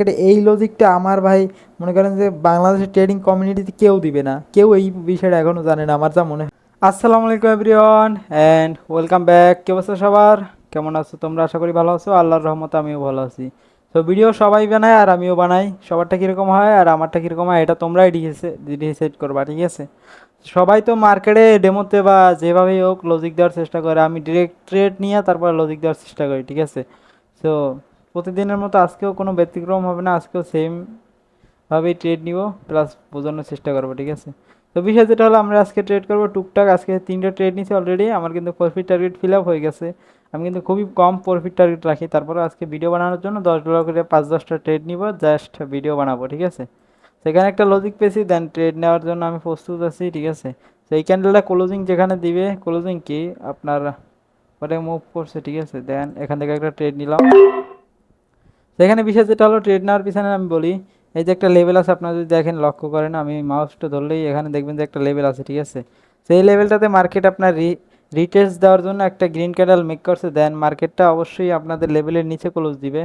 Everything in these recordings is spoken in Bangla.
এটা এই লজিকটা আমার ভাই, মনে করেন যে বাংলাদেশের ট্রেডিং কমিউনিটিতে কেউ দিবে না। কেউ এই বিষয়টা এখনও জানে না, আমার যা মনে হয়। আসসালামু আলাইকুম এভরিওয়ান অ্যান্ড ওয়েলকাম ব্যাক কে অবস্থা সবার? কেমন আছো তোমরা? আশা করি ভালো আছো। আল্লাহর রহমতে আমিও ভালো আছি। তো ভিডিও সবাই বানায় আর আমিও বানাই। সবারটা কীরকম হয় আর আমারটা কীরকম হয় এটা তোমরাই ডিসাইড করবা, ঠিক আছে? সবাই তো মার্কেটে ডেমোতে বা যেভাবেই হোক লজিক দেওয়ার চেষ্টা করে। আমি ডিরেক্ট ট্রেড নিয়ে তারপর লজিক দেওয়ার চেষ্টা করি, ঠিক আছে? তো প্রতিদিনের মতো আজকেও কোনো ব্যতিক্রম হবে না, আজকেও সেম ভাবেই ট্রেড নিব প্লাস বোঝানোর চেষ্টা করব, ঠিক আছে? তো বিষয় যেটা হলো, আমরা আজকে ট্রেড করব টুকটাক, আজকে তিনটা ট্রেড নিছি অলরেডি আমার কিন্তু প্রফিট টার্গেট ফিল আপ হয়ে গেছে। আমি কিন্তু খুবই কম প্রফিট টার্গেট রাখি তারপরে আজকে ভিডিও বানানোর জন্য দশ ডলার করে পাঁচ দশটা ট্রেড নিব জাস্ট ভিডিও বানাবো, ঠিক আছে? সেখানে একটা লজিক পেয়েছি দেন ট্রেড নেওয়ার জন্য আমি প্রস্তুত আছি, ঠিক আছে? তো এই ক্যান্ডেলটা ক্লোজিং যেখানে দিবে ক্লোজিং কি? আপনার ওটা মুভ করছে, ঠিক আছে? দেন এখান থেকে একটা ট্রেড নিলাম। সেখানে বিষয় যেটা হলো ট্রেড নেওয়ার পিছনে আমি বলি, এই যে একটা লেভেল আছে, আপনারা যদি দেখেন, লক্ষ্য করেন, আমি মাউসটা ধরলেই এখানে দেখবেন যে একটা লেভেল আছে, ঠিক আছে? সেই লেভেলটাতে মার্কেট আপনার রি রিটেস্ট দেওয়ার জন্য একটা গ্রিন ক্যান্ডেল মেক করছে। দেন মার্কেটটা অবশ্যই আপনাদের লেভেলের নিচে ক্লোজ দিবে।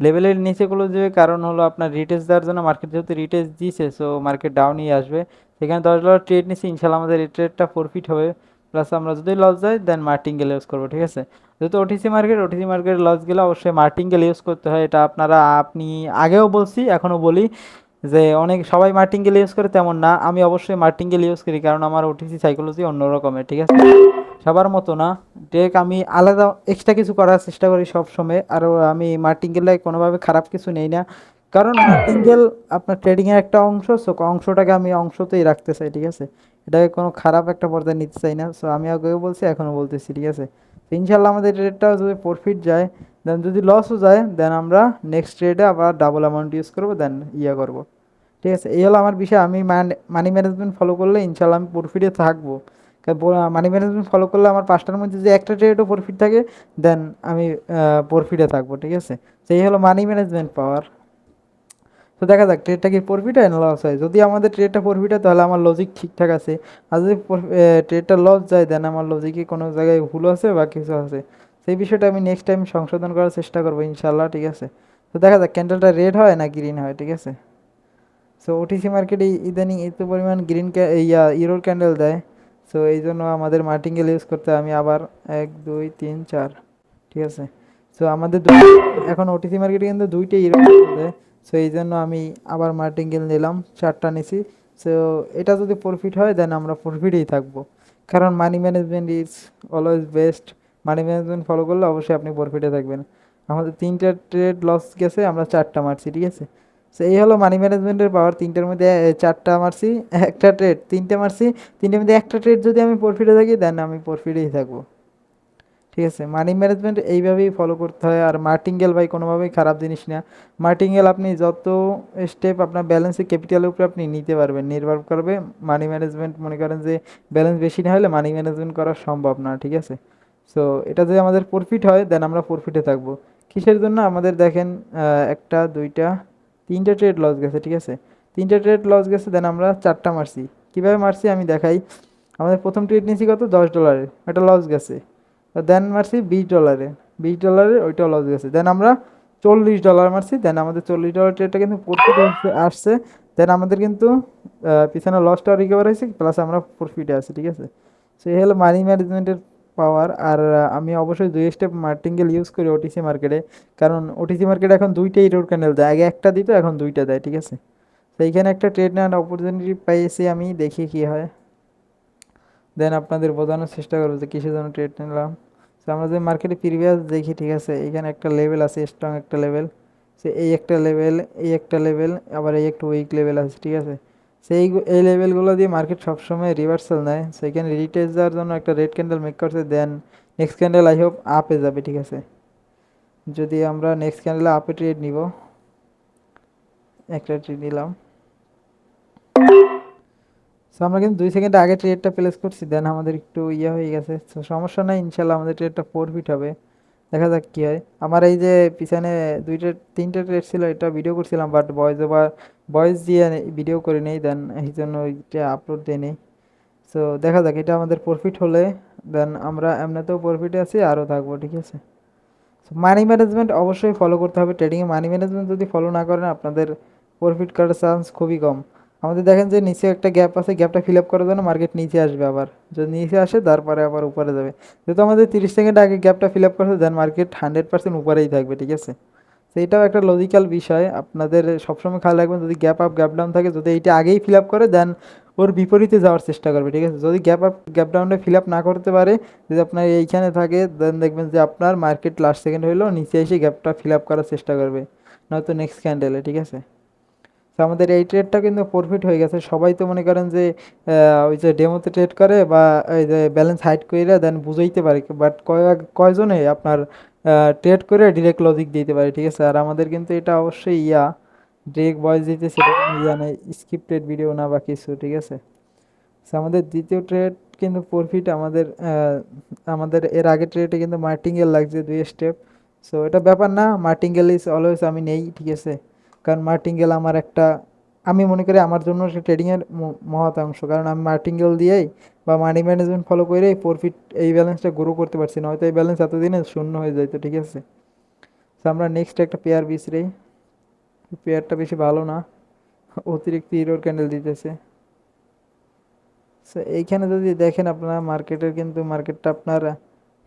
লেভেলের নিচে ক্লোজ দিবে কারণ হলো আপনার রিটেস্ট দেওয়ার জন্য মার্কেট যেহেতু রিটেস্ট দিয়েছে সো মার্কেট ডাউনই আসবে। সেখানে দশ ডলার ট্রেড নিচ্ছি ইনশাল্লাহ আমাদের এই প্রফিট হবে। প্লাস আমরা যদি লস যাই দেন মার্টিঙ্গেল ইউজ করব, ঠিক আছে? যেহেতু OTC market OTC market loss গেলে অবশ্যই মার্টিঙ্গেল ইউজ করতে হয়। এটা আপনারা, আপনি আগেও বলছি, এখনও বলি যে অনেক, সবাই মার্টিঙ্গেল ইউজ করে তেমন না। আমি অবশ্যই মার্টিঙ্গেল ইউজ করি, কারণ আমার ওটিসি সাইকোলজি অন্য রকমের ঠিক আছে? সবার মতো না। ডেক আমি আলাদা এক্সট্রা কিছু করার চেষ্টা করি সব সময় আর আমি মার্টিঙ্গেলে কোনোভাবে খারাপ কিছু নেই না। কারণ মার্টিঙ্গেল আপনার ট্রেডিংয়ের একটা অংশ সো অংশটাকে আমি অংশতেই রাখতে চাই, ঠিক আছে? এটাকে কোনো খারাপ একটা পর্যায়ে নিতে চাই না। সো আমি আগেও বলছি, এখনও বলতেছি, ঠিক আছে? তো ইনশাল্লাহ আমাদের রেটটা যদি প্রফিট যায় দেন যদি লসও যায় দেন আমরা নেক্সট ট্রেডে আবার ডাবল অ্যামাউন্ট ইউজ করব দেন ইয়ে করব। ঠিক আছে? এই হলো আমার বিষয়। আমি মানি ম্যানেজমেন্ট ফলো করলে ইনশাল্লাহ আমি প্রফিটে থাকব। মানি ম্যানেজমেন্ট ফলো করলে আমার পাঁচটার মধ্যে যে একটা ট্রেডও প্রফিট থাকে দেন আমি প্রফিটে থাকব, ঠিক আছে? সেই হলো মানি ম্যানেজমেন্ট পাওয়ার তো দেখা যাক ট্রেডটা কি প্রফিট হয় না লস হয়? যদি আমাদের ট্রেডটা প্রফিট হয়, তাহলে আমার লজিক ঠিকঠাক আছে। আর যদি ট্রেডটা লস যায় দেন আমার লজিকে কোনো জায়গায় ভুল আছে বা কিছু আছে? সেই বিষয়টা আমি নেক্সট টাইম সংশোধন করার চেষ্টা করব ইনশাল্লাহ ঠিক আছে? তো দেখা যাক ক্যান্ডেলটা রেড হয় না গ্রিন হয়, ঠিক আছে? সো ওটিসি মার্কেটে ইদানিং এত পরিমাণ গ্রিন ইয়া ইরোর ক্যান্ডেল দেয়। সো এই জন্য আমাদের মার্টিঙ্গেল ইউজ করতে আমি আবার এক, দুই, তিন, চার, ঠিক আছে? সো আমাদের এখন ওটিসি মার্কেটে কিন্তু দুইটা ইরো দেয়। সো এই জন্য আমি আবার মার্টিঙ্গেল নিলাম, চারটা নিছি। সো এটা যদি প্রফিট হয় দেন আমরা প্রফিটেই থাকব। কারণ money management is always best money management follow করলে অবশ্যই আপনি প্রফিটে থাকবেন। আমাদের তিনটা ট্রেড লস গেছে, আমরা চারটা মারছি, ঠিক আছে? সো এই হলো মানি ম্যানেজমেন্টের পাওয়ার তিনটার মধ্যে চারটা মারছি, একটা ট্রেড তিনটে মারছি, তিনটের মধ্যে একটা ট্রেড যদি আমি প্রফিটে থাকি দেন আমি প্রফিটেই থাকব। ঠিক আছে? মানি ম্যানেজমেন্ট এইভাবেই ফলো করতে হয়। আর মার্টিঙ্গেল ভাই কোনোভাবেই খারাপ জিনিস না। মার্টিঙ্গেল আপনি যত স্টেপ আপনার ব্যালেন্সে ক্যাপিটালের উপরে আপনি নিতে পারবেন। নির্ভর করবে মানি ম্যানেজমেন্ট মনে করেন যে ব্যালেন্স বেশি না হলে মানি ম্যানেজমেন্ট করা সম্ভব না, ঠিক আছে? সো এটা যদি আমাদের প্রফিট হয় দেন আমরা প্রফিটে থাকব। কিসের জন্য? আমাদের দেখেন একটা, দুইটা, তিনটে ট্রেড লস গেছে, ঠিক আছে? তিনটে ট্রেড লস গেছে দেন আমরা চারটা মারছি। কীভাবে মারছি? আমি দেখাই। আমাদের প্রথম ট্রেড নিয়েছি কত? দশ ডলারের একটা লস গেছে। দেন মারছি বিশ ডলারে বিশ ডলারে ওইটাও লস গেছে দেন আমরা চল্লিশ ডলার মারছি। দেন আমাদের চল্লিশ ডলার ট্রেডটা কিন্তু প্রফিট আসছে। দেন আমাদের কিন্তু পিছনে লসটাও রিকভার হয়েছে প্লাস আমরা প্রফিটে আছি, ঠিক আছে? সো এই হলো মানি ম্যানেজমেন্টের পাওয়ার আর আমি অবশ্যই দুই স্টেপ মার্টিঙ্গেল ইউজ করি ওটিসি মার্কেটে কারণ ওটিসি মার্কেটে এখন দুইটাই রোড ক্যান্ডেল দেয়। আগে একটা দিত, এখন দুইটা দেয়, ঠিক আছে? তো এইখানে একটা ট্রেড নেওয়ার অপরচুনিটি পাইছি আমি, দেখি কী হয়। দেন আপনাদের বোঝানোর চেষ্টা করব যে কিসের জন্য ট্রেড নিলাম। তো আমরা যে মার্কেটে প্রিভিয়াস দেখি ঠিক আছে, এখানে একটা লেভেল আছে স্ট্রং একটা লেভেল সে এই একটা লেভেল এই একটা লেভেল আবার এই একটা উইক লেভেল আছে, ঠিক আছে? সেই এই লেভেলগুলো দিয়ে মার্কেট সবসময় রিভার্সাল নেয়। সেখানে রিটেজ দেওয়ার জন্য একটা রেড ক্যান্ডেল মেক করছে then next candle I hope আপে যাবে, ঠিক আছে? যদি আমরা নেক্সট ক্যান্ডেলে আপে ট্রেড নিব, একটা ট্রেড নিলাম। সো আমরা কিন্তু দুই সেকেন্ড আগে ট্রেডটা প্লেস করছি দেন আমাদের একটু ইয়ে হয়ে গেছে। তো সমস্যা নাই, ইনশাল্লাহ আমাদের ট্রেডটা প্রফিট হবে। দেখা যাক কী হয়। আমার এই যে পিছনে দুইটা, তিনটে ট্রেড ছিল, এটা ভিডিও করছিলাম বাট ভয়েস ওভার ভয়েস দিয়ে ভিডিও করে নেই দেন এই জন্য ওইটা আপলোড দিয়ে নেই। সো দেখা যাক, এটা আমাদের প্রফিট হলে দেন আমরা এমনিতেও প্রফিটে আছি আরও থাকব, ঠিক আছে? সো মানি ম্যানেজমেন্ট অবশ্যই ফলো করতে হবে। ট্রেডিংয়ে মানি ম্যানেজমেন্ট যদি ফলো না করেন, আপনাদের প্রফিট করার চান্স খুবই কম। আমাদের দেখেন যে নিচে একটা গ্যাপ আছে গ্যাপটা ফিল আপ করার জন্য মার্কেট নিচে আসবে আবার। যদি নিচে আসে, তারপরে আবার উপরে যাবে। যেহেতু আমাদের তিরিশ সেকেন্ড আগে গ্যাপটা ফিল আপ করছে দেন মার্কেট হান্ড্রেড পার্সেন্ট উপরেই থাকবে, ঠিক আছে? তো সেইটাও একটা লজিক্যাল বিষয়। আপনাদের সবসময় খেয়াল রাখবেন, যদি গ্যাপ আপ গ্যাপ ডাউন থাকে, যদি এইটা আগেই ফিল আপ করে দেন ওর বিপরীতে যাওয়ার চেষ্টা করবে, ঠিক আছে? যদি গ্যাপ আপ গ্যাপ ডাউনে ফিল আপ না করতে পারে, যদি আপনার এইখানে থাকে দেন দেখবেন যে আপনার মার্কেট লাস্ট সেকেন্ড হইল, নিচে এসে গ্যাপটা ফিল আপ করার চেষ্টা করবে, নয়তো নেক্সট ক্যান্ডেলে ঠিক আছে? তো আমাদের এই ট্রেডটা কিন্তু প্রফিট হয়ে গেছে। সবাই তো মনে করেন যে ওই যে ডেমোতে ট্রেড করে বা ওই যে ব্যালেন্স হাইড করে দেন বুঝাইতে পারে। বাট কয়েক, কয়জনে আপনার ট্রেড করে ডিরেক্ট লজিক দিতে পারে, ঠিক আছে? আর আমাদের কিন্তু এটা অবশ্যই ইয়া। ডিরেক্ট ভয়েস দিতে সেটা ইয়া নেই। স্ক্রিপ্টেড ভিডিও না বা কিছু, ঠিক আছে? আমাদের দ্বিতীয় ট্রেড কিন্তু প্রফিট আমাদের আমাদের এর আগে ট্রেডে কিন্তু মার্টিঙ্গেল লাগছে দুই স্টেপ সো এটা ব্যাপার না মার্টিঙ্গেল ইজ অলওয়েজ আমি নেই, ঠিক আছে? কারণ মার্টিঙ্গেল আমার একটা, আমি মনে করি আমার জন্য সে ট্রেডিংয়ের মহৎ অংশ। কারণ আমি মার্টিঙ্গেল দিয়েই বা মানি ম্যানেজমেন্ট ফলো করেই প্রফিট এই ব্যালেন্সটা গ্রো করতে পারছি না। হয়তো এই ব্যালেন্স এতদিনে শূন্য হয়ে যাইতো, ঠিক আছে? তো আমরা নেক্সট একটা পেয়ার বিছড়ি পেয়ারটা বেশি ভালো না। অতিরিক্ত ইরোর ক্যান্ডেল দিতেছে। সো এইখানে যদি দেখেন আপনারা মার্কেটের কিন্তু মার্কেটটা আপনার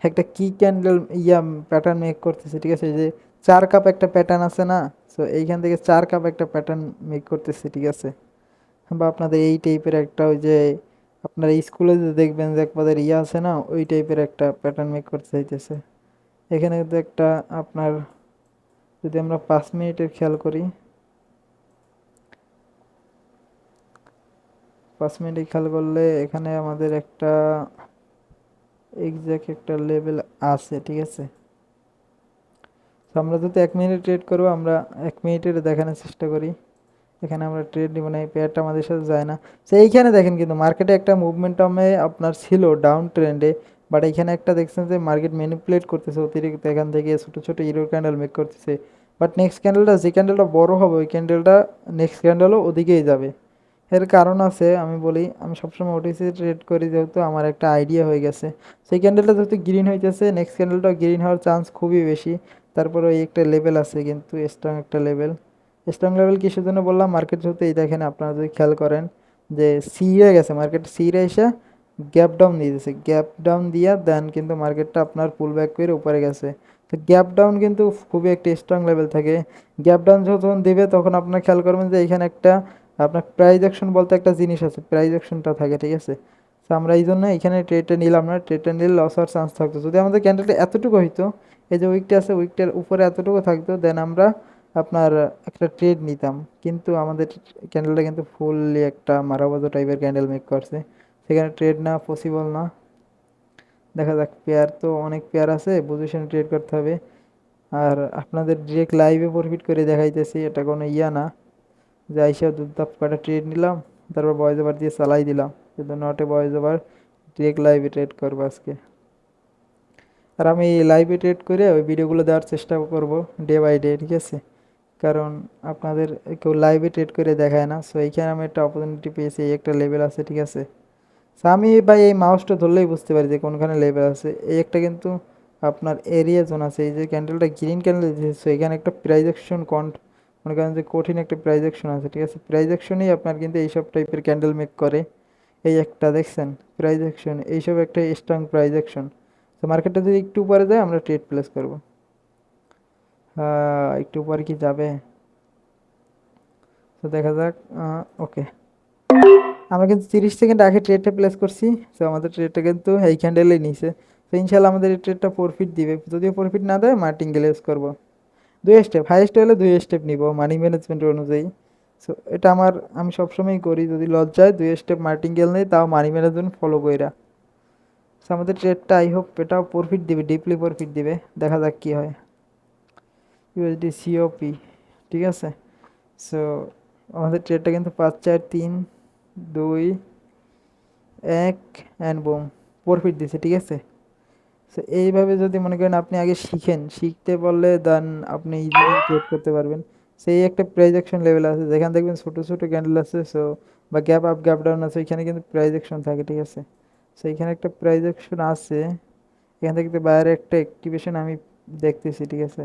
একটা কি ক্যান্ডেল ইয়া প্যাটার্ন মেক করতেছে, ঠিক আছে? যে চার কাপ একটা প্যাটার্ন আছে না? সো এইখান থেকে চার কাপ একটা প্যাটার্ন মেক করতেছে, ঠিক আছে? বা আপনাদের এই টাইপের একটা ওই যে, আপনার স্কুলে যে দেখবেন যে একবাদের ইয়ে আছে না, ওই টাইপের একটা প্যাটার্ন মেক করতে চাইতেছে। এখানে কিন্তু একটা আপনার, যদি আমরা পাঁচ মিনিটের খেয়াল করি, পাঁচ মিনিটে খেয়াল করলে এখানে আমাদের একটা এক্সাক্ট একটা লেভেল আছে, ঠিক আছে? তো আমরা যদি এক মিনিট ট্রেড করব, আমরা এক মিনিটের দেখানোর চেষ্টা করি। এখানে আমরা ট্রেড নিব না, এই পেয়ারটা আমাদের সাথে যায় না। তো এইখানে দেখেন কিন্তু মার্কেটে একটা মুভমেন্টামে আপনার ছিল ডাউন ট্রেন্ডে বাট এখানে একটা দেখছেন যে মার্কেট ম্যানিপুলেট করতেছে, অতিরিক্ত এখান থেকে ছোটো ছোটো ইরো ক্যান্ডেল মেক করতেছে। বাট নেক্সট ক্যান্ডেলটা যে ক্যান্ডেলটা বড় হবে, ওই ক্যান্ডেলটা নেক্সট ক্যান্ডেলও ওদিকেই যাবে। এর কারণ আছে, আমি বলি, আমি সবসময় ওটিসি ট্রেড করি, যেহেতু আমার একটা আইডিয়া হয়ে গেছে। সেই ক্যান্ডেলটা যেহেতু গ্রিন হইতেছে নেক্সট ক্যান্ডেলটা গ্রিন হওয়ার চান্স খুবই বেশি। তারপরে ওই একটা লেভেল আছে কিন্তু স্ট্রং একটা লেভেল স্ট্রং লেভেল কিসের জন্য বললাম? মার্কেট যেহেতু এই দেখেন আপনারা যদি খেয়াল করেন যে সিরে গেছে মার্কেট সিরে এসে গ্যাপ ডাউন দিয়ে দিয়েছে। গ্যাপ ডাউন দিয়া দেন কিন্তু মার্কেটটা আপনার পুল ব্যাক করে উপরে গেছে। তো গ্যাপ ডাউন কিন্তু খুবই একটা স্ট্রং লেভেল থাকে। গ্যাপ ডাউন যখন দেবে তখন আপনার খেয়াল করবেন যে এখানে একটা আপনার প্রাইজ অ্যাকশন বলতে একটা জিনিস আছে। প্রাইজ অ্যাকশনটা থাকে, ঠিক আছে? তো আমরা এই জন্য এখানে ট্রেডটা নিলাম না ট্রেডটা নিলে লস হওয়ার চান্স থাকতো। যদি আমাদের ক্যান্ডেলটা এতটুকু হইতো, এই যে উইকটা আছে উইকটার উপরে এতটুকু থাকতো দেন আমরা আপনার একটা ট্রেড নিতাম। কিন্তু আমাদের ক্যান্ডেলটা কিন্তু ফুললি একটা মারাবাজো টাইপের ক্যান্ডেল মেক করছে। সেখানে ট্রেড না পসিবল না। দেখা যাক পেয়ার তো অনেক পেয়ার আছে বুঝে শুনে ট্রেড করতে হবে। আর আপনাদের ডিরেক্ট লাইভে প্রফিট করে দেখাইতেছি, এটা কোনো ইয়া না। যে আইসা দুধাপ কটা ট্রেড নিলাম, তারপর ওভার দিয়ে চালাই দিলাম। কিন্তু নটে বয়েজ ওভার ডিরেক্ট লাইভে ট্রেড করব আজকে। আর আমি লাইভে ট্রেড করে ওই ভিডিওগুলো দেওয়ার চেষ্টা করব ডে বাই ডে ঠিক আছে? কারণ আপনাদের কেউ লাইভে ট্রেড করে দেখায় না সো এইখানে আমি একটা অপরচুনিটি পেয়েছি, এই একটা লেভেল আছে, ঠিক আছে? সো আমি ভাই এই মাউসটা ধরলেই বুঝতে পারি যে কোনখানে লেভেল আছে। এই একটা কিন্তু আপনার এরিয়া জোন আছে, এই যে ক্যান্ডেলটা গ্রিন ক্যান্ডেল দিয়েছে, এখানে একটা প্রাইজেকশন কন্ট মনে করেন যে কঠিন একটা প্রাইজেকশন আছে, ঠিক আছে? প্রাইজেকশনেই আপনার কিন্তু এইসব টাইপের ক্যান্ডেল মেক করে। এই একটা দেখছেন প্রাইজেকশন এইসব একটা স্ট্রং প্রাইজেকশন তো মার্কেটটা যদি একটু উপরে যায় আমরা ট্রেড প্লেস করব। একটু উপরে কি যাবে? তো দেখা যাক ওকে আমরা কিন্তু তিরিশ সেকেন্ড আগে ট্রেডটা প্লেস করছি, তো আমাদের ট্রেডটা কিন্তু এই ক্যান্ডেলেই নিছে। তো ইনশাল্লাহ আমাদের এই ট্রেডটা প্রফিট দিবে। যদিও প্রফিট না দেয় মার্টিং ইউজ করব। দুই স্টেপ হাইয়েস্ট হলে দুই স্টেপ নিব মানি ম্যানেজমেন্ট অনুযায়ী। সো এটা আমার, আমি সবসময়ই করি। যদি লজ্জায় দুই স্টেপ মার্টিঙ্গেল নেই, তাও মানি ম্যানেজমেন্ট ফলো কইরা। সো আমাদের ট্রেডটা আই হোপ এটাও প্রফিট দিবে ডিপলি প্রফিট দিবে। দেখা যাক কী হয়। ইউএসডি সিওপি ঠিক আছে? সো আমাদের ট্রেডটা কিন্তু পাঁচ, চার, তিন, দুই, এক অ্যান্ড বোম প্রফিট দিছে, ঠিক আছে? সো এইভাবে যদি মনে করেন আপনি আগে শিখেন, শিখতে পারলে দেন আপনি ইজিলি ট্রেড করতে পারবেন। সেই একটা প্রাইজ অ্যাকশন লেভেল আছে, যেখানে দেখবেন ছোটো ছোটো ক্যান্ডেল আছে সো বা গ্যাপ আপ গ্যাপ ডাউন আছে এখানে কিন্তু প্রাইজ অ্যাকশন থাকে, ঠিক আছে? সো এখানে একটা প্রাইজ অ্যাকশন আছে, এখান থেকে বাইরে একটা অ্যাক্টিভেশন আমি দেখতেছি, ঠিক আছে?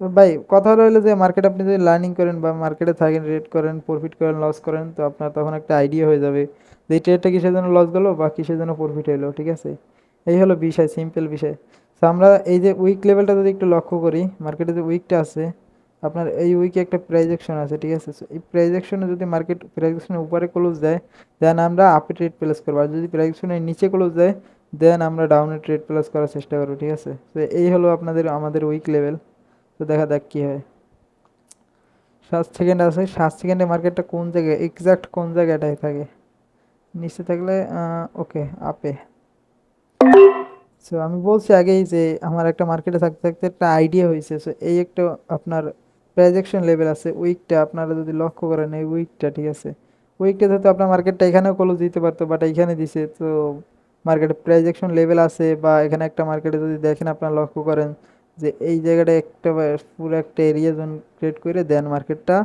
ভাই, কথা হলো যে মার্কেট আপনি যদি লার্নিং করেন বা মার্কেটে থাকেন রেড করেন প্রফিট করেন লস করেন, তো আপনার তখন একটা আইডিয়া হয়ে যাবে যে ট্রেডটা কিসের জন্য লস গেলো বা কিসের জন্য প্রফিট হলো, ঠিক আছে? এই হলো বিষয় সিম্পল বিষয়। তো আমরা এই যে উইক লেভেলটা যদি একটু লক্ষ্য করি মার্কেটে যে উইকটা আছে আপনার এই উইকে একটা প্রাইজ অ্যাকশন আছে, ঠিক আছে? এই প্রাইজ অ্যাকশনে যদি মার্কেট প্রাইজ অ্যাকশনের উপরে ক্লোজ দেয় দেন আমরা আপে ট্রেড প্লেস করব। আর যদি প্রাইজ অ্যাকশনের নিচে ক্লোজ দেয় দেন আমরা ডাউনে ট্রেড প্লেস করার চেষ্টা করব, ঠিক আছে? তো এই হলো আপনাদের, আমাদের উইক লেভেল তো দেখা যাক কী হয়। সাত সেকেন্ড আছে। সাত সেকেন্ডে মার্কেটটা কোন জায়গায় এক্সাক্ট কোন জায়গাটায় থাকে? নিচে থাকলে ওকে আপে সো আমি বলছি আগেই যে, আমার একটা মার্কেটে থাকতে থাকতে একটা আইডিয়া হয়েছে। সো এই একটা আপনার প্রাইজেকশন লেভেল আছে উইকটা আপনারা যদি লক্ষ্য করেন, এই উইকটা ঠিক আছে? উইকটা যেহেতু আপনার মার্কেটটা এখানেও ক্লোজ দিতে পারতো বাট এইখানে দিছে, তো মার্কেটে প্রাইজেকশন লেভেল আছে, বা এখানে একটা মার্কেটে যদি দেখেন আপনারা লক্ষ্য করেন, যে এই জায়গাটা একটা পুরো একটা এরিয়া জোন ক্রিয়েট করে দেন মার্কেটটা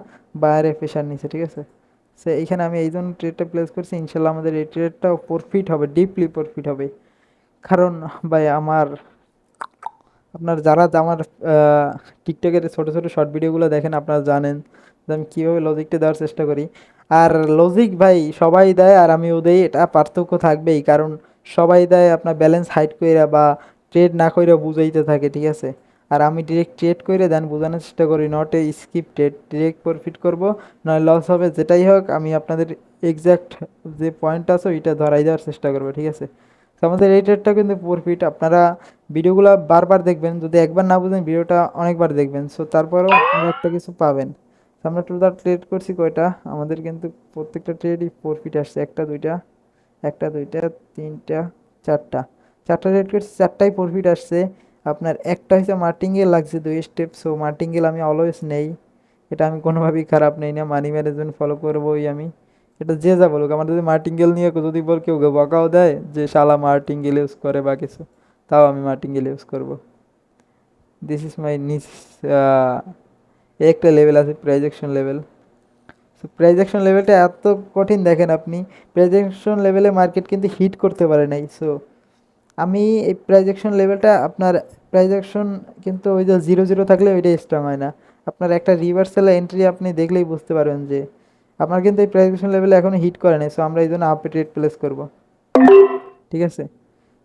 বাইরে প্রেশার নিছে, ঠিক আছে? সে এইখানে আমি এই জন্য ট্রেডটা প্লেস করছি, ইনশাল্লাহ আমাদের এই ট্রেডটাও প্রফিট হবে ডিপলি প্রফিট হবে। কারণ, ভাই, আমার আপনার যারা আমার টিকটকের ছোটো ছোটো শর্ট ভিডিওগুলো দেখেন, আপনারা জানেন যে আমি কীভাবে লজিকটা দেওয়ার চেষ্টা করি। আর লজিক ভাই, সবাই দেয় আর আমিও দেই এটা পার্থক্য থাকবেই, কারণ সবাই দেয় আপনার ব্যালেন্স হাইট কইরা বা ট্রেড না কইরা বুঝাইতে থাকে, ঠিক আছে? আর আমি ডিরেক্ট ট্রেড করে দেন, বোঝানোর চেষ্টা করি not a skip trade direct profit করব, নয় লস হবে, যেটাই হোক, আমি আপনাদের এক্স্যাক্ট যে পয়েন্ট আছে, ওইটা ধরাই দেওয়ার চেষ্টা করব, ঠিক আছে? তো আমাদের এই ট্রেডটা কিন্তু প্রফিট আপনারা ভিডিওগুলো বারবার দেখবেন, যদি একবার না বুঝেন, ভিডিওটা অনেকবার দেখবেন। সো তারপরেও একটা কিছু পাবেন। তো আমরা টোটাল ট্রেড করছি কয়টা? আমাদের কিন্তু প্রত্যেকটা ট্রেডই প্রফিট আসছে। একটা, দুইটা একটা, দুইটা, তিনটা, চারটা। চারটা ট্রেড করছি, চারটাই প্রফিট আসছে। আপনার একটা হচ্ছে মার্টিঙ্গেল লাগছে দুই স্টেপ সো মার্টিঙ্গেল আমি অলওয়েজ নেই। এটা আমি কোনোভাবেই খারাপ নেই না। মানি ম্যানেজমেন্ট ফলো করবোই আমি। এটা যে যা বলুক, আমার যদি মার্টিঙ্গেল নিয়ে যদি বল, কেউ বকাও দেয় যে শালা মার্টিঙ্গেল ইউজ করে বা কিছু, তাও আমি মার্টিঙ্গেল ইউজ করব। দিস ইজ মাই নিচ একটা লেভেল আছে প্রাইজেকশন লেভেল সো প্রাইজেকশন লেভেলটা এত কঠিন দেখেন আপনি প্রাইজেকশন লেভেলে মার্কেট কিন্তু হিট করতে পারে নাই। সো আমি এই প্রাইজেকশন লেভেলটা আপনার প্রাইজেকশন কিন্তু ওই যে জিরো জিরো থাকলে ওইটা স্ট্রং হয় না। আপনার একটা রিভার্সাল এন্ট্রি আপনি দেখলেই বুঝতে পারবেন যে আপনার কিন্তু এই প্রাইজেকশন লেভেলে এখনও হিট করে নাই সো আমরা এই জন্য আপে ট্রেড প্লেস করব। ঠিক আছে?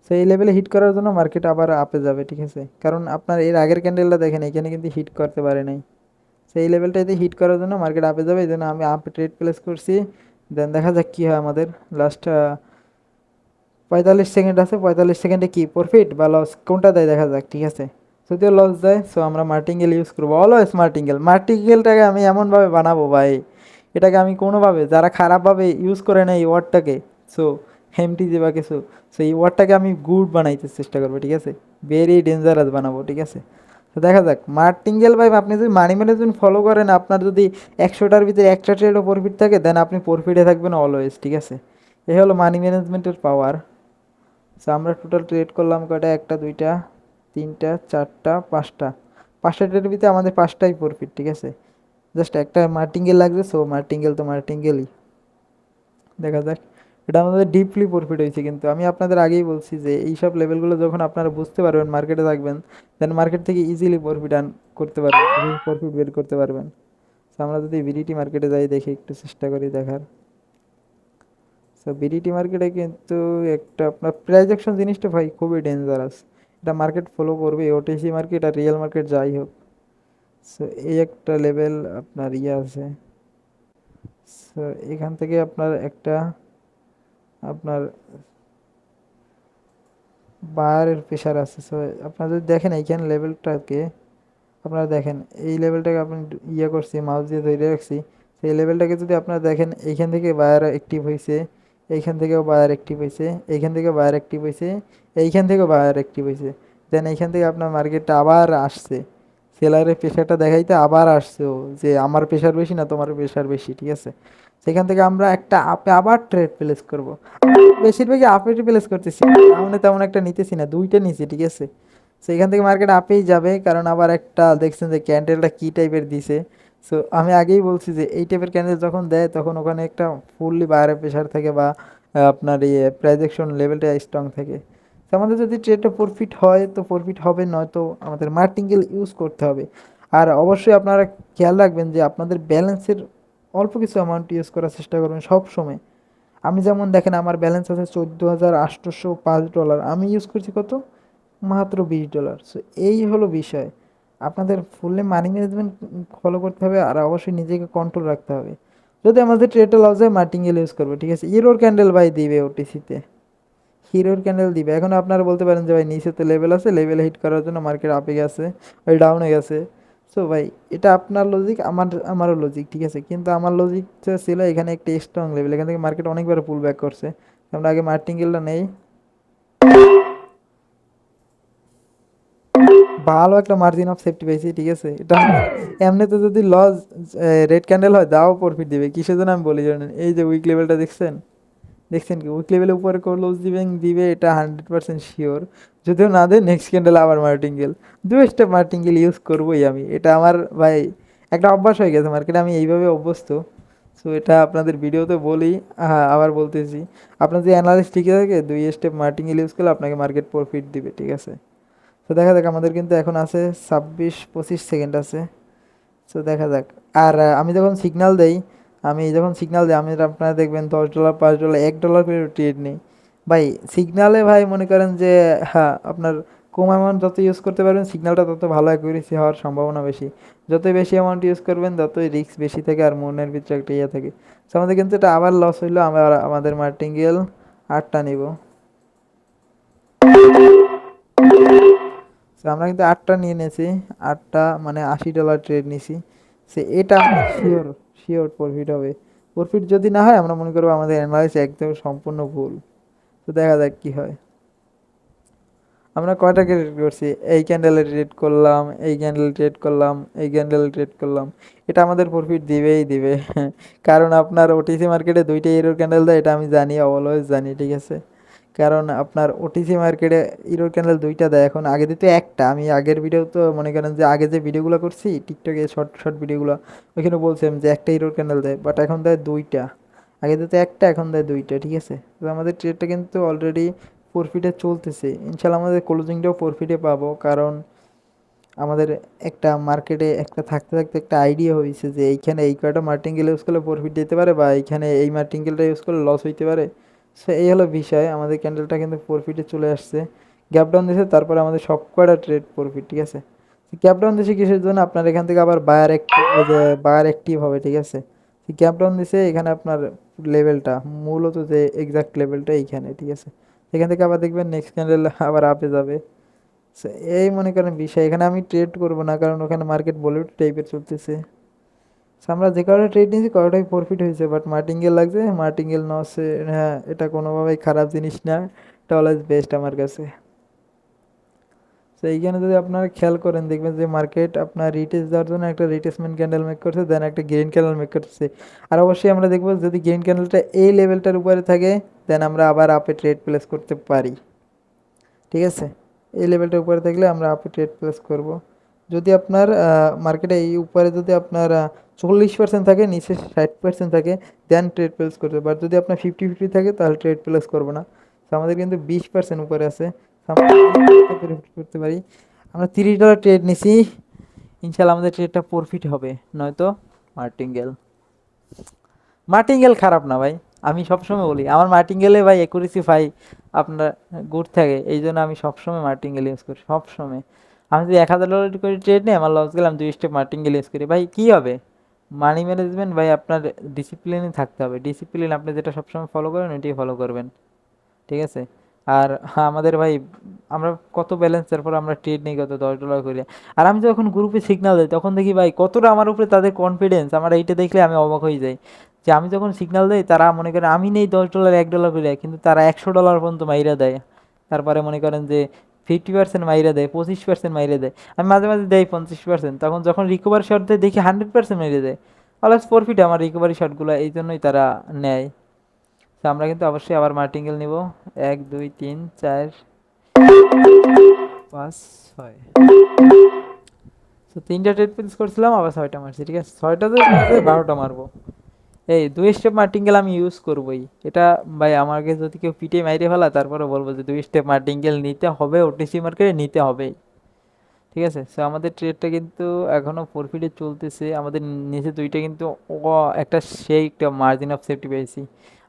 সো এই লেভেলে হিট করার জন্য মার্কেট আবার আপে যাবে, ঠিক আছে? কারণ আপনার এর আগের ক্যান্ডেলটা দেখেন, এখানে কিন্তু হিট করতে পারে নাই। সো সেই লেভেলটাতে হিট করার জন্য মার্কেট আপে যাবে, এই জন্য আমি আপে ট্রেড প্লেস করছি। দেন দেখা যাক কী হয় আমাদের। লাস্ট পঁয়তাল্লিশ সেকেন্ড আছে, পঁয়তাল্লিশ সেকেন্ডে কি প্রফিট বা লস কোনটা দেয় দেখা যাক, ঠিক আছে? যদিও লস দেয় সো আমরা মার্টিঙ্গেল ইউজ করব। অলওয়েজ মার্টিঙ্গেল মার্টিঙ্গেলটাকে আমি এমনভাবে বানাবো, ভাই। এটাকে আমি কোনোভাবে, যারা খারাপভাবে ইউজ করে না এই ওয়ার্ডটাকে সো হেমটিজে বা কিছু। সো এই ওয়ার্ডটাকে আমি গুড বানাইতে চেষ্টা করব, ঠিক আছে? ভেরি ডেঞ্জারাস বানাবো, ঠিক আছে? তো দেখা যাক। মার্টিঙ্গেল ভাই, আপনি যদি মানি ম্যানেজমেন্ট ফলো করেন, আপনার যদি একশোটার ভিতরে একটা ট্রেডও প্রফিট থাকে দেন আপনি প্রফিটে থাকবেন অলওয়েজ ঠিক আছে? এই হলো মানি ম্যানেজমেন্টের পাওয়ার সো আমরা টোটাল ট্রেড করলাম কয়টা? একটা, দুইটা, তিনটা, চারটা, পাঁচটা। পাঁচটা ট্রেডের ভিতরে আমাদের পাঁচটাই প্রফিট ঠিক আছে? জাস্ট একটা মার্টিঙ্গেল লাগবে সো মার্টিঙ্গেল তো মার্টিঙ্গেলই। দেখা যাক। এটা আমাদের ডিপলি প্রফিট হয়েছে কিন্তু। আমি আপনাদের আগেই বলছি যে, এইসব লেভেলগুলো যখন আপনারা বুঝতে পারবেন মার্কেটে থাকবেন দেন মার্কেট থেকে ইজিলি প্রফিট আন করতে পারবেন প্রফিট বের করতে পারবেন। তো আমরা যদি বিডিটি মার্কেটে যাই, দেখি একটু চেষ্টা করি দেখার। সো বিডিটি মার্কেটে কিন্তু একটা আপনার প্রাইজেকশন জিনিসটা ভাই খুবই ডেঞ্জারাস এটা মার্কেট ফলো করবে ওটিসি মার্কেট আর রিয়েল মার্কেট যাই হোক। সো এই একটা লেভেল আপনার ইয়ে আছে। সো এখান থেকে আপনার একটা আপনার বায়ারের প্রেশার আছে। সো আপনারা যদি দেখেন এইখানে লেভেলটাকে আপনারা দেখেন, এই লেভেলটাকে আপনি ইয়ে করছি মাউস দিয়ে ধরে রাখছি। সেই লেভেলটাকে যদি আপনারা দেখেন, এইখান থেকে বায়ার অ্যাক্টিভ হয়েছে এইখান থেকেও বায়ার অ্যাক্টিভ হয়েছে এইখান থেকে বায়ার অ্যাক্টিভ হয়েছে এইখান থেকেও বায়ার অ্যাক্টিভ হয়েছে দেন এইখান থেকে আপনার মার্কেটটা আবার আসছে। সেলারের প্রেশারটা দেখাইতে আবার আসছে যে আমার প্রেশার বেশি না, তোমার প্রেশার বেশি, ঠিক আছে? সেখান থেকে আমরা একটা আপে আবার ট্রেড প্লেস করব। বেশিরভাগই আপে প্লেস করতেছি তেমন তেমন একটা নিতেছি না, দুইটা নিছি, ঠিক আছে? সেখান থেকে মার্কেট আপেই যাবে, কারণ আবার একটা দেখছেন যে ক্যান্ডেলটা কী টাইপের দিছে? সো আমি আগেই বলছি যে এই টাইপের ক্যান্ডেল যখন দেয়, তখন ওখানে একটা ফুললি বাইরে প্রেশার থাকে বা আপনার ইয়ে প্রাইজেকশন লেভেলটা স্ট্রং থাকে। আমাদের যদি ট্রেডটা প্রফিট হয়, তো প্রফিট হবে, নয়তো আমাদের মার্টিঙ্গেল ইউজ করতে হবে। আর অবশ্যই আপনারা খেয়াল রাখবেন যে আপনাদের ব্যালেন্সের অল্প কিছু অ্যামাউন্ট ইউজ করার চেষ্টা করবেন সব সময় আমি যেমন দেখেন, আমার ব্যালেন্স আছে চোদ্দ হাজার আটশোশো পাঁচ ডলার আমি ইউজ করছি কত? মাত্র বিশ ডলার সো এই হলো বিষয়। আপনাদের ফুললি মানি ম্যানেজমেন্ট ফলো করতে হবে আর অবশ্যই নিজেকে কন্ট্রোল রাখতে হবে। যদি আমাদের ট্রেডটা লস হয় মার্টিঙ্গেল ইউজ করব, ঠিক আছে? ইরোর ক্যান্ডেল ভাই দিবে ওটিসিতে হিরোর ক্যান্ডেল দিবে। এখন আপনারা বলতে পারেন যে, ভাই নিচে তো লেভেল আছে লেভেল হিট করার জন্য মার্কেট আপে গেছে, ওই ডাউনে গেছে। সো ভাই, এটা আপনার লজিক আমার, আমারও লজিক ঠিক আছে? কিন্তু আমার লজিক ছিল এখানে একটা স্ট্রং লেভেল এখান থেকে মার্কেট অনেকবার পুল ব্যাক করছে। আমরা আগে মার্টিঙ্গেলটা নেই। ভালো একটা মার্জিন অফ সেফটি পাইছি, ঠিক আছে? এটা এমনিতে যদি লস রেড ক্যান্ডেল হয় দাও প্রফিট দিবে। কিসের জন্য আমি বলি জানেন? এই যে উইক লেভেলটা দেখছেন? দেখছেন কি? উইক লেভেলের উপরে ক্লোজ দিবেন দিবে এটা হান্ড্রেড পার্সেন্ট শিওর যদিও না দেয় নেক্সট ক্যান্ডেল আবার মার্টিঙ্গেল দু স্টেপ মার্টিঙ্গেল ইউজ করবোই আমি। এটা আমার, ভাই, একটা অভ্যাস হয়ে গেছে মার্কেটে আমি এইভাবে অভ্যস্ত। সো এটা আপনাদের ভিডিওতে বলি হ্যাঁ আবার বলতেছি। আপনার যে অ্যানালিস ঠিক থাকে, দুই স্টেপ মার্টিঙ্গেল ইউজ করলে আপনাকে মার্কেট প্রফিট দিবে, ঠিক আছে? তো দেখা যাক, আমাদের কিন্তু এখন আছে ছাব্বিশ পঁচিশ সেকেন্ড আছে। সো দেখা যাক। আর আমি যখন সিগন্যাল দেই আমি যখন সিগনাল দিই, আমি আপনারা দেখবেন দশ ডলার পাঁচ ডলার এক ডলার করে ট্রেড নেই। ভাই সিগনালে ভাই মনে করেন যে হ্যাঁ আপনার কম অ্যামাউন্ট যত ইউজ করতে পারবেন সিগন্যালটা তত ভালো অ্যাকুরেসি হওয়ার সম্ভাবনা বেশি। যতই বেশি অ্যামাউন্ট ইউজ করবেন, ততই রিস্ক বেশি থাকে আর মনের ভিতরে একটা ইয়ে থাকে। সো আমাদের কিন্তু এটা আবার লস হইল, আমরা আমাদের মার্টিঙ্গেল আটটা নিব। আমরা কিন্তু আটটা নিয়ে নিয়েছি, আটটা মানে আশি ডলার ট্রেড নিছি। সে এটা শিওর শিওর প্রফিট হবে। প্রফিট যদি না হয়, আমরা মনে করব আমাদের অ্যানালাইস একদম সম্পূর্ণ ভুল। তো দেখা যাক কী হয়। আমরা কয়টা রেড করছি? এই ক্যান্ডেলে ট্রেড করলাম, এই ক্যান্ডেল ট্রেড করলাম, এই ক্যান্ডেল ট্রেড করলাম। এটা আমাদের প্রফিট দিবেই দিবে। কারণ আপনার ওটিসি মার্কেটে দুইটা ইরোর ক্যান্ডেল দেয়, এটা আমি জানি অলওয়েজ জানি, ঠিক আছে? কারণ আপনার ওটিসি মার্কেটে ইরোর ক্যান্ডেল দুইটা দেয়। এখন আগে দিতে একটা। আমি আগের ভিডিও তো মনে করেন যে আগে যে ভিডিওগুলো করছি টিকটকে শর্ট শর্ট ভিডিওগুলো ওইখানে বলছিলাম যে একটা ইরোর ক্যান্ডেল দেয় বাট এখন দেয় দুইটা। আগে দিতে একটা, এখন দেয় দুইটা, ঠিক আছে? তো আমাদের ট্রেডটা কিন্তু অলরেডি প্রফিটে চলতেছে। ইনশাল্লাহ আমাদের ক্লোজিংটাও প্রফিটে পাবো, কারণ আমাদের একটা মার্কেটে একটা থাকতে থাকতে একটা আইডিয়া হয়েছে যে এইখানে এই কয়টা মার্টিঙ্গেল ইউজ করলে প্রফিট দিতে পারে, বা এইখানে এই মার্টিঙ্গেলটা ইউজ করলে লস হইতে পারে। সো এই হলো বিষয়। আমাদের ক্যান্ডেলটা কিন্তু প্রফিটে চলে আসছে। গ্যাপ ডাউন দিয়েছে তারপরে আমাদের সব কয়টা ট্রেড প্রফিট ঠিক আছে? গ্যাপ ডাউন দিয়েছে কিসের জন্য? আপনার এখান থেকে আবার বায়ার অ্যাক্টিভ বায়ার অ্যাক্টিভ হবে, ঠিক আছে? গ্যাপ ডাউন দিছে, এখানে আপনার লেভেলটা মূলত যে এক্সাক্ট লেভেলটা এইখানে, ঠিক আছে? এখান থেকে আবার দেখবেন নেক্সট ক্যান্ডেল আবার আপে যাবে। এই মনে করেন বিষয়। এখানে আমি ট্রেড করব না, কারণ ওখানে মার্কেট বলিউড টাইপের চলতেছে। আমরা যে কারণে ট্রেড নিয়েছি কয়টাই প্রফিট হয়েছে বাট মার্টিঙ্গেল লাগছে। মার্টিঙ্গেল নসে হ্যাঁ এটা কোনোভাবেই খারাপ জিনিস না। এটা অলওয়েজ বেস্ট আমার কাছে। তো এইখানে যদি আপনারা খেয়াল করেন, দেখবেন যে মার্কেট আপনার রিটেস দেওয়ার জন্য একটা রিটেসমেন্ট ক্যান্ডেল মেক করছে দেন একটা গ্রিন ক্যান্ডেল মেক করছে। আর অবশ্যই আমরা দেখব যদি গ্রিন ক্যান্ডেলটা এই লেভেলটার উপরে থাকে দেন আমরা আবার আপে ট্রেড প্লেস করতে পারি। ঠিক আছে? এই লেভেলটার উপরে থাকলে আমরা আপে ট্রেড প্লেস করব। যদি আপনার মার্কেটে এই উপরে যদি আপনার চল্লিশ পার্সেন্ট থাকে, নিচে ষাট পার্সেন্ট থাকে দেন ট্রেড প্লেস করতে বাট যদি আপনার ফিফটি ফিফটি থাকে, তাহলে ট্রেড প্লেস করব না। তো আমাদের কিন্তু বিশ পার্সেন্ট উপরে আছে। করতে পারি। আমরা তিরিশ ডলার ট্রেড নিছি। ইনশাল্লাহ আমাদের ট্রেডটা প্রফিট হবে। নয়তো মার্টিঙ্গেল মার্টিঙ্গেল খারাপ না ভাই। আমি সবসময় বলি, আমার মার্টিঙ্গেলে ভাই একুরেসি ভাই আপনার গুড থাকে। এই জন্য আমি সবসময় মার্টিঙ্গেল ইউজ করি, সবসময়। আমি যদি এক হাজার ডলার করে ট্রেড নিই, আমার লস গেলাম দুই স্টেপ মার্টিঙ্গেল ইউজ করি। ভাই, কী হবে? মানি ম্যানেজমেন্ট ভাই আপনার ডিসিপ্লিনে থাকতে হবে। ডিসিপ্লিন আপনি যেটা সবসময় ফলো করেন, ওইটাই ফলো করবেন। ঠিক আছে? আর আমাদের ভাই, আমরা কত ব্যালেন্সের পর আমরা ট্রেড নিই, কত দশ ডলার করে। আর আমি যখন গ্রুপে সিগনাল দিই, তখন দেখি ভাই, কতটা আমার উপরে তাদের কনফিডেন্স আমার এইটা দেখলে আমি অবাক হয়ে যাই। যে আমি যখন সিগনাল দিই, তারা মনে করেন, আমি নেই দশ ডলার এক ডলার করে। কিন্তু তারা একশো ডলার পর্যন্ত মাইরা দেয়। তারপরে মনে করেন যে ফিফটি পার্সেন্ট মাইরা দেয়, পঁচিশ পার্সেন্ট মাইরা দেয়। আমি মাঝে মাঝে দেই পঞ্চাশ পার্সেন্ট তখন যখন রিকভার শট দেয়, দেখি হান্ড্রেড পার্সেন্ট মেরে দেয়। অলস প্রফিট আমার রিকভারি শটগুলো এই জন্যই তারা নেয়। তো আমরা কিন্তু অবশ্যই আবার মার্টিঙ্গেল নিব। এক, দুই, তিন, চার, পাঁচ, ছয়। তো তিনটা ট্রেড প্লেস করছিলাম, আবার ছয়টা মারছি, ঠিক আছে? ছয়টা তো বারোটা মারবো। এই দুই স্টেপ মার্টিঙ্গেল আমি ইউজ করবোই। এটা ভাই আমাকে যদি কেউ পিটে মাইরে ফেলা তারপরে বলব যে দুই স্টেপ মার্টিঙ্গেল নিতে হবে ওটিসি মার্কেটে নিতে হবেই ঠিক আছে? সো আমাদের ট্রেডটা কিন্তু এখনও প্রফিটে চলতেছে। আমাদের নিচে দুইটা কিন্তু একটা সেই একটা মার্জিন অফ সেফটি পেয়েছি।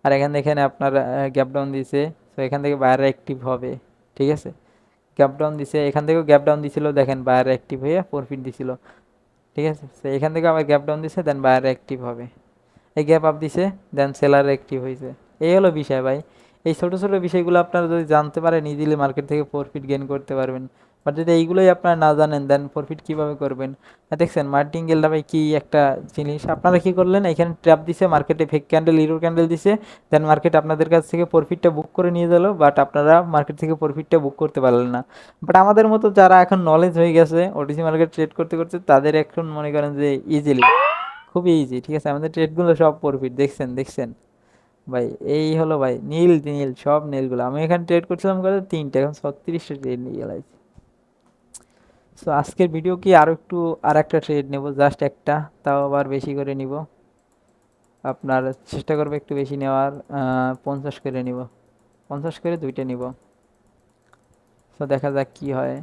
আর এখানে এখানে আপনার গ্যাপ ডাউন দিয়েছে। সো এখান থেকে বাইরে অ্যাক্টিভ হবে। ঠিক আছে? গ্যাপ ডাউন দিছে। এখান থেকেও গ্যাপ ডাউন দিছিল। দেখেন বাইরে অ্যাক্টিভ হয়ে প্রফিট দিছিল। ঠিক আছে? সো এখান থেকে আবার গ্যাপ ডাউন দিছে দেন বাইরে অ্যাক্টিভ হবে। এই গ্যাপ আপ দিছে দেন সেলার অ্যাক্টিভ হয়েছে এই হলো বিষয় ভাই। এই ছোট ছোট বিষয়গুলো আপনারা যদি জানতে পারেন ইজিলি মার্কেট থেকে প্রফিট গেইন করতে পারবেন। বাট যদি এইগুলোই আপনারা না জানেন দেন প্রফিট কীভাবে করবেন? দেখছেন মার্টিঙ্গেলটা ভাই কি একটা জিনিস? আপনারা কি করলেন? এখানে ট্র্যাপ দিছে মার্কেটে ফেক ক্যান্ডেল ইরো ক্যান্ডেল দিছে। দেন মার্কেট আপনাদের কাছ থেকে প্রফিটটা বুক করে নিয়ে গেল বাট আপনারা মার্কেট থেকে প্রফিটটা বুক করতে পারলেন না। বাট আমাদের মতো যারা এখন নলেজ হয়ে গেছে ওটিসি মার্কেট ট্রেড করতে করতে, তাদের এখন মনে করেন যে ইজিলি খুবই ইজি ঠিক আছে? আমাদের ট্রেডগুলো সব প্রফিট দেখছেন দেখছেন? ভাই, এই হলো ভাই, নীল নীল, সব নীলগুলো। আমি এখানে ট্রেড করছিলাম কত তিনটে, এখন ছত্রিশটা ট্রেড নিয়ে গেলাম সো আজকের ভিডিও কি আরও একটু আর একটা ট্রেড নেব জাস্ট একটা, তাও আবার বেশি করে নিব। আপনার চেষ্টা করব একটু বেশি নেওয়ার পঞ্চাশ করে নিব। পঞ্চাশ করে দুইটা নিব। সো দেখা যাক কি হয়।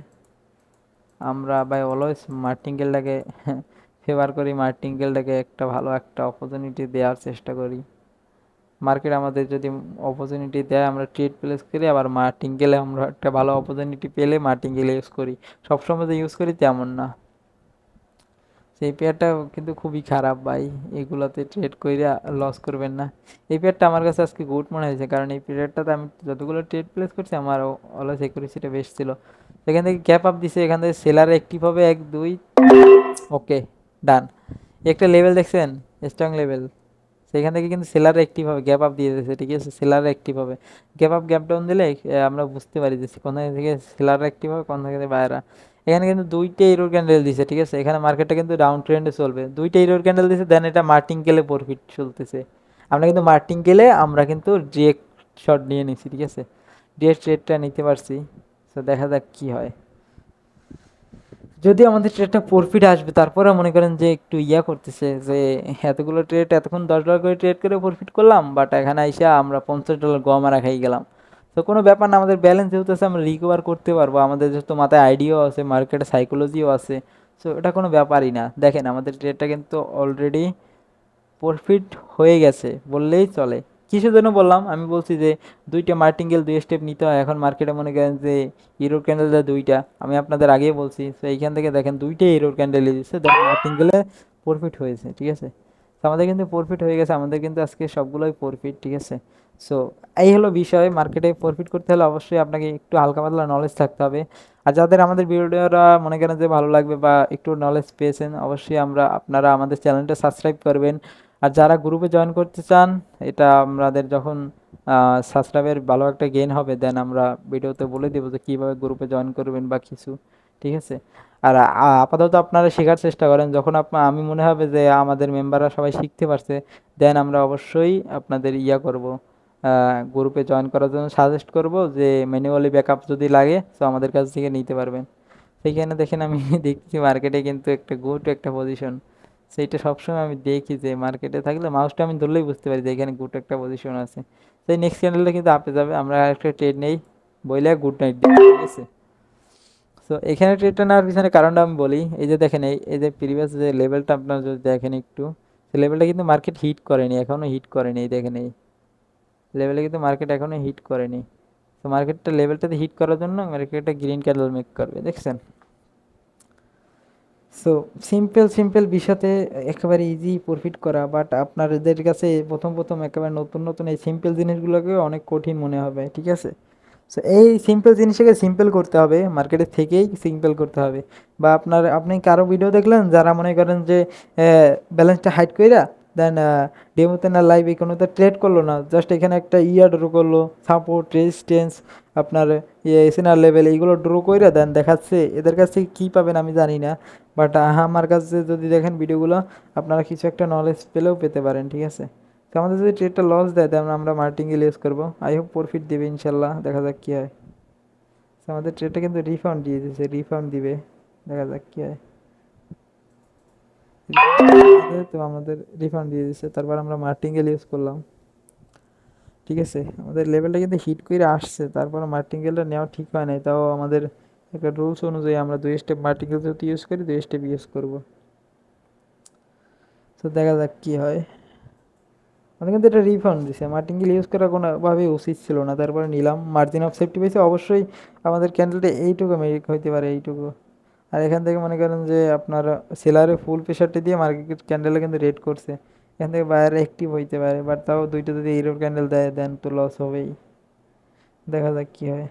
আমরা ভাই অলওয়েজ মার্টিঙ্গেলটাকে ফেভার করি মার্টিঙ্গেলটাকে একটা ভালো একটা অপরচুনিটি দেওয়ার চেষ্টা করি। মার্কেট আমাদের যদি অপরচুনিটি দেয়, আমরা ট্রেড প্লেস করি আবার মার্টিঙ্গেলে আমরা একটা ভালো অপরচুনিটি পেলে মার্টিঙ্গেলে ইউজ করি। সবসময় যে ইউজ করি তেমন না। সেই পেয়ারটা কিন্তু খুবই খারাপ ভাই, এগুলোতে ট্রেড কইরা লস করবেন না। এই পেয়ারটা আমার কাছে আজকে গুড মনে হয়েছে, কারণ এই পেয়ারটাতে আমি যতগুলো ট্রেড প্লেস করছি আমার অলস একুরেসিটা বেশ ছিল। এখান থেকে গ্যাপ আপ দিছে, এখান থেকে সেলার অ্যাক্টিভ হবে এক, দুই ওকে ডান একটা লেভেল দেখছেন? স্ট্রং লেভেল সেখান থেকে কিন্তু সেলার অ্যাক্টিভ হবে গ্যাপ আপ দিয়ে দিয়েছে, ঠিক আছে? সেলার অ্যাক্টিভ হবে। গ্যাপ আপ গ্যাপ ডাউন দিলে আমরা বুঝতে পারি যে কোন থেকে সেলার অ্যাক্টিভ হবে, কোন থেকে বাইরা এখানে কিন্তু দুইটা ইরোর ক্যান্ডেল দিছে, ঠিক আছে? এখানে মার্কেটটা কিন্তু ডাউন ট্রেন্ডে চলবে। দুইটা ইরোর ক্যান্ডেল দিছে দেন এটা মার্টিঙ্গেলে প্রফিট চলতেছে। আমরা কিন্তু মার্টিঙ্গেলে আমরা কিন্তু ডিরেক্ট শট নিয়ে নিছি, ঠিক আছে? ডিরেক্ট রেটটা নিতে পারছি। তো দেখা যাক কী হয়। যদি আমাদের ট্রেডটা প্রফিট আসবে তারপরে মনে করেন যে একটু ইয়া করতেছে যে এতগুলো ট্রেড এতক্ষণ দশ ডলার করে ট্রেড করে প্রফিট করলাম বাট এখানে আইসা আমরা পঞ্চাশ ডলার গম আর খাই গেলাম। তো কোনো ব্যাপার না, আমাদের ব্যালেন্স যেহেতু আছে, আমরা রিকভার করতে পারব। আমাদের যেহেতু মাথায় আইডিয়াও আছে মার্কেটে সাইকোলজিও আছে সো এটা কোনো ব্যাপারই না। দেখেন, আমাদের ট্রেডটা কিন্তু অলরেডি প্রফিট হয়ে গেছে, বললেই চলে। কিসের জন্য বললাম? আমি বলছি যে, দুইটা মার্টিঙ্গেল দুই স্টেপ নিতে হয়। এখন মার্কেটে মনে করেন যে ইরোর ক্যান্ডেলটা দুইটা। আমি আপনাদের আগেই বলছি, তো এইখান থেকে দেখেন দুইটাই ইরোর ক্যান্ডেল দিচ্ছে। দেন মার্টিঙ্গেলে প্রফিট হয়েছে, ঠিক আছে? আমাদের কিন্তু প্রফিট হয়ে গেছে। আমাদের কিন্তু আজকে সবগুলোই প্রফিট ঠিক আছে? সো এই হলো বিষয়। মার্কেটে প্রফিট করতে হলে অবশ্যই আপনাকে একটু হালকা পাতলা নলেজ থাকতে হবে। আর যাদের আমাদের ভিডিওটা মনে করেন যে ভালো লাগবে বা একটু নলেজ পেয়েছেন, অবশ্যই আমরা, আপনারা আমাদের চ্যানেলটা সাবস্ক্রাইব করবেন। আর যারা গ্রুপে জয়েন করতে চান, এটা আমাদের যখন সাবস্ক্রাইবের ভালো একটা গেইন হবে দেন আমরা ভিডিওতে বলে দেবো যে কীভাবে গ্রুপে জয়েন করবেন বা কিছু, ঠিক আছে? আর আপাতত আপনারা শেখার চেষ্টা করেন, যখন আমি মনে হবে যে আমাদের মেম্বাররা সবাই শিখতে পারছে দেন আমরা অবশ্যই আপনাদের ইয়া করব গ্রুপে জয়েন করার জন্য সাজেস্ট করব যে ম্যানুয়ালি ব্যাকআপ যদি লাগে, তো আমাদের কাছ থেকে নিতে পারবেন। সেইখানে দেখেন আমি দেখছি মার্কেটে কিন্তু একটা গুড একটা পজিশন সেইটা সবসময় আমি দেখি যে মার্কেটে থাকলে মাউসটা আমি ধরলেই বুঝতে পারি যে এখানে গুড একটা পজিশন আছে। সেই নেক্সট ক্যান্ডেলটা কিন্তু আপে যাবে, আমরা একটা ট্রেড নেই, বইলে গুড নাইট ঠিক আছে? সো এখানে ট্রেডটা নেওয়ার পিছনে কারণটা আমি বলি, এই যে দেখেন, এই এই যে প্রিভিয়াস যে লেভেলটা আপনারা যদি দেখেন একটু, সেই লেভেলটা কিন্তু মার্কেট হিট করেনি এখনও হিট করেনি, এই দেখেন এই লেভেলে কিন্তু মার্কেট এখনও হিট করেনি। তো মার্কেটটা লেভেলটাতে হিট করার জন্য মার্কেটটা গ্রিন ক্যান্ডেল মেক করবে, দেখছেন? সো সিম্পল সিম্পল বিষয়তে একেবারে ইজি প্রফিট করা বাট আপনাদের কাছে প্রথম প্রথম একেবারে নতুন নতুন এই সিম্পল জিনিসগুলোকে অনেক কঠিন মনে হবে, ঠিক আছে? সো এই সিম্পল জিনিসটাকে সিম্পল করতে হবে মার্কেটের থেকেই সিম্পল করতে হবে। বা আপনার, আপনি কারও ভিডিও দেখলেন, যারা মনে করেন যে ব্যালেন্সটা হাইট কইরা দেন ডেমোতে না লাইভে কোনো তো ট্রেড করল না জাস্ট এখানে একটা ইয়ার ড্র করল সাপোর্ট রেজিস্টেন্স আপনার এসএনআর লেভেল এইগুলো ড্র করে দেন দেখাচ্ছে, এদের কাছ কী পাবেন আমি জানি না। বাট আমার কাছে যদি দেখেন ভিডিওগুলো, আপনারা কিছু একটা নলেজ পেলেও পেতে পারেন, ঠিক আছে? তো আমাদের যদি ট্রেডটা লস দেয়, তাহলে আমরা মার্টিঙ্গেল ইউজ করব। আই হোপ প্রফিট দেবে, ইনশাল্লাহ, দেখা যাক কী হয়। তো আমাদের ট্রেডটা কিন্তু রিফান্ড দিয়ে দিয়েছে রিফান্ড দিবে, দেখা যাক কী হয়। তো আমাদের রিফান্ড দিয়ে দিচ্ছে তারপর আমরা মার্টিঙ্গেল ইউজ করলাম। ঠিক আছে? আমাদের লেভেলটা কিন্তু হিট করে আসছে, তারপর মার্টিঙ্গেলটা নেওয়া ঠিক হয় নাই, তাও আমাদের একটা রুলস অনুযায়ী আমরা দুই স্টেপ মার্টিঙ্গেল যেহেতু ইউজ করি, দুই স্টেপ ইউজ করব। তো দেখা যাক কী হয়। আমাদের কিন্তু এটা রিফান্ড দিছে। মার্টিঙ্গেল ইউজ করা কোনোভাবেই উচিত ছিল না। তারপরে নিলাম। মার্জিন অফ সেফটি পেয়েছে অবশ্যই আমাদের ক্যান্ডেলটা এইটুকু মেরিক হইতে পারে এইটুকু। আর এখান থেকে মনে করেন যে আপনার সেলারে ফুল প্রেশারটা দিয়ে মার্কেট ক্যান্ডেলে কিন্তু রেড করছে। এখান থেকে বাইরে অ্যাক্টিভ হইতে পারে। বাট তাও দুইটা যদি এইরকম ক্যান্ডেল দেয় দেন তো লস হবেই। দেখা যাক কী হয়।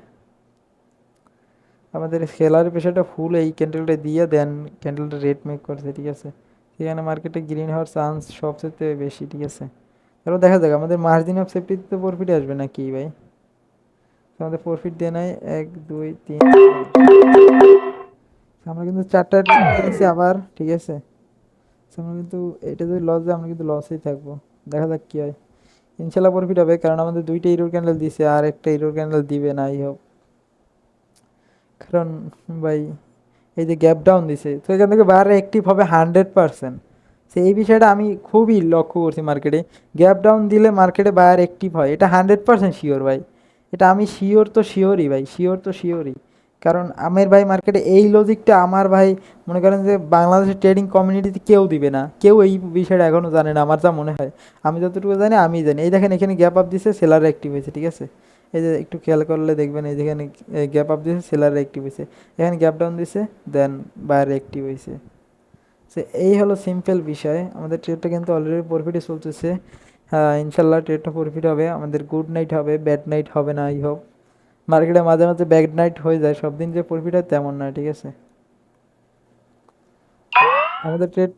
আমাদের সেলার পেশাটা ফুল এই ক্যান্ডেলটা দিয়ে দেন ক্যান্ডেলটা রেড মেক করছে, ঠিক আছে? সেখানে মার্কেটে গ্রিন হওয়ার চান্স সবচেয়ে বেশি, ঠিক আছে? তারপর দেখা যাক, আমাদের মার্জিন অফ সেফটিতে তো প্রফিট আসবে না কি ভাই? আমাদের প্রফিট দিয়ে নাই, এক, দুই, তিন আমরা কিন্তু চারটা নিয়েছি আবার, ঠিক আছে? আমরা কিন্তু এটা যদি লস যায় আমরা কিন্তু লসেই থাকব। দেখা যাক কি হয়। ইনশাল্লাহ প্রফিট হবে, কারণ আমাদের দুইটা ইরোর ক্যান্ডেল দিছে, আর একটা ইরোর ক্যান্ডেল দিবে না এই হোক কারণ ভাই, এই যে গ্যাপ ডাউন দিছে, তো এখান থেকে বাইরে অ্যাক্টিভ হবে হান্ড্রেড পার্সেন্ট সে এই বিষয়টা আমি খুবই লক্ষ্য করছি মার্কেটে গ্যাপ ডাউন দিলে মার্কেটে বায়ার অ্যাক্টিভ হয়, এটা হান্ড্রেড পার্সেন্ট শিওর ভাই। এটা আমি শিওর তো শিওরই ভাই শিওর তো শিওরই কারণ আমের ভাই মার্কেটে এই লজিকটা আমার ভাই, মনে করেন যে বাংলাদেশের ট্রেডিং কমিউনিটিতে কেউ দিবে না। কেউ এই বিষয়টা এখনও জানে না, আমার যা মনে হয়। আমি যতটুকু জানি আমি জানি। এই দেখেন, এখানে গ্যাপ আপ দিছে সেলার অ্যাক্টিভ হয়েছে, ঠিক আছে? এই যে একটু খেয়াল করলে দেখবেন এই যেখানে গ্যাপ আপ দিয়েছে সেলার অ্যাক্টিভ হয়েছে এখানে গ্যাপ ডাউন দিছে দেন বাইরে অ্যাক্টিভ হয়েছে সে এই হলো সিম্পল বিষয়। আমাদের ট্রেডটা কিন্তু অলরেডি প্রফিটে চলতেছে। হ্যাঁ ইনশাল্লাহ ট্রেডটা প্রফিট হবে। আমাদের গুড নাইট হবে ব্যাড নাইট হবে না আই হোপ মার্কেটে মাঝে মাঝে ব্যাড নাইট হয়ে যায়। সব দিন যে প্রফিট হয় তেমন না, ঠিক আছে? আমাদের ট্রেড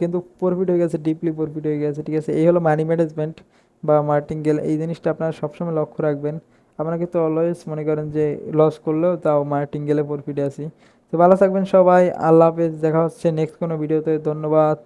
কিন্তু প্রফিট হয়ে গেছে ডিপলি প্রফিট হয়ে গেছে, ঠিক আছে? এই হলো মানি ম্যানেজমেন্ট বা মার্টিঙ্গেল এই জিনিসটা আপনারা সবসময় লক্ষ্য রাখবেন। আপনারা কিন্তু অলওয়েজ মনে করেন যে লস করলেও তাও মার্টিঙ্গেলে প্রফিটে আসি তো ভালো থাকবেন সবাই, আল্লাহ হাফেজ, দেখা হচ্ছে নেক্সট কোনো ভিডিওতে ধন্যবাদ।